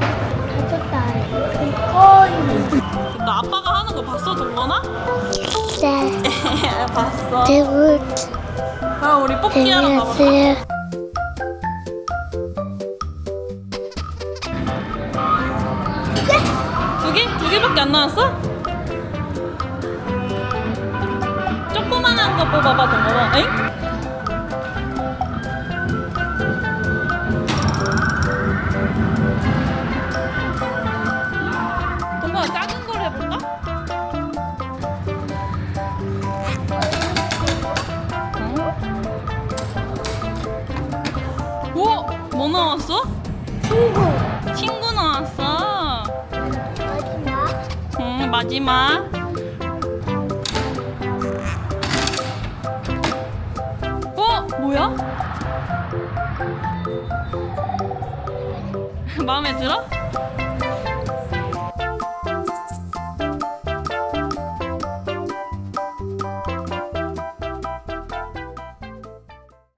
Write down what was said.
가졌다. 이거. 나 아빠가 하는 거 봤어, 동건아? 네. 봤어. 대구 아, 우리 뽑기 하러 가볼까? 두 개? 두 개밖에 안 나왔어? 조그만한 거 뽑아봐, 동건아. 엥? 뭐 나왔어? 친구. 친구 나왔어. 마지막. 응, 마지막. 어? 뭐야? 마음에 들어?